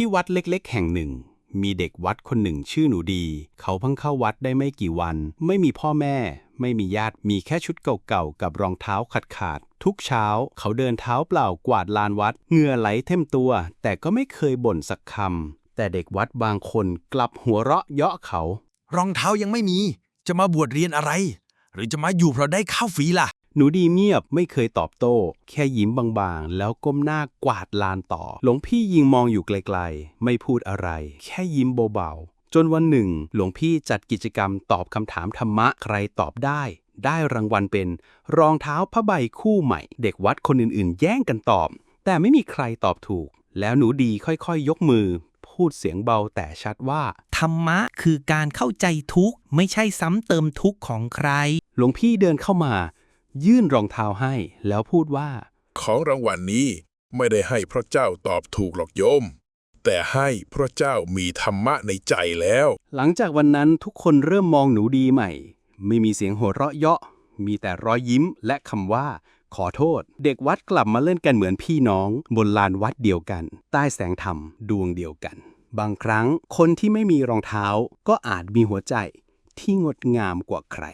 ที่วัดเล็กๆ แห่งหนึ่ง มีเด็กวัดคนหนึ่งชื่อหนูดี เขาเพิ่งเข้าวัดได้ไม่กี่วัน ไม่มีพ่อแม่ ไม่มีญาติมีแค่ชุดเก่าๆ กับรองเท้าขาดๆทุกเช้า เขาเดินเท้าเปล่ากวาดลานวัดเหงื่อไหลเต็มตัว แต่ก็ไม่เคยบ่นสักคำแต่เด็กวัดบางคนกลับหัวเราะเยาะเขา รองเท้ายังไม่มี จะมาบวชเรียนอะไร หรือจะมาอยู่เพราะได้ข้าวฟรีล่ะ หนูดีเงียบไม่เคยตอบโต้ แค่ยิ้มบางๆ แล้วก้มหน้ากวาดลานต่อ หลวงพี่ยิงมองอยู่ไกลๆ ไม่พูดอะไร แค่ยิ้มเบาๆ จนวันหนึ่ง หลวงพี่จัดกิจกรรมตอบคำถามธรรมะใครตอบได้ ได้รางวัลเป็น รองเท้าผ้าใบคู่ใหม่ เด็กวัดคนอื่นๆ แย่งกันตอบ แต่ไม่มีใครตอบถูก แล้วหนูดีค่อยๆ ยกมือ พูดเสียงเบาแต่ชัดว่า ธรรมะคือการเข้าใจทุกข์ไม่ใช่ซ้ำเติมทุกข์ของใคร หลวงพี่เดินเข้ามา ยื่นรองเท้าให้แล้วพูดว่า ของรางวัลนี้ไม่ได้ให้เพราะเจ้าตอบถูกหรอกโยม แต่ให้เพราะเจ้ามีธรรมะในใจแล้ว หลังจากวันนั้นทุกคนเริ่มมองหนูดีใหม่ ไม่มีเสียงหัวเราะเยาะ มีแต่รอยยิ้มและคำว่า ขอโทษ เด็กวัดกลับมาเล่นกันเหมือนพี่น้อง บนลานวัดเดียวกัน ใต้แสงธรรมดวงเดียวกัน บางครั้งคนที่ไม่มีรองเท้าก็อาจมีหัวใจที่งดงามกว่าใคร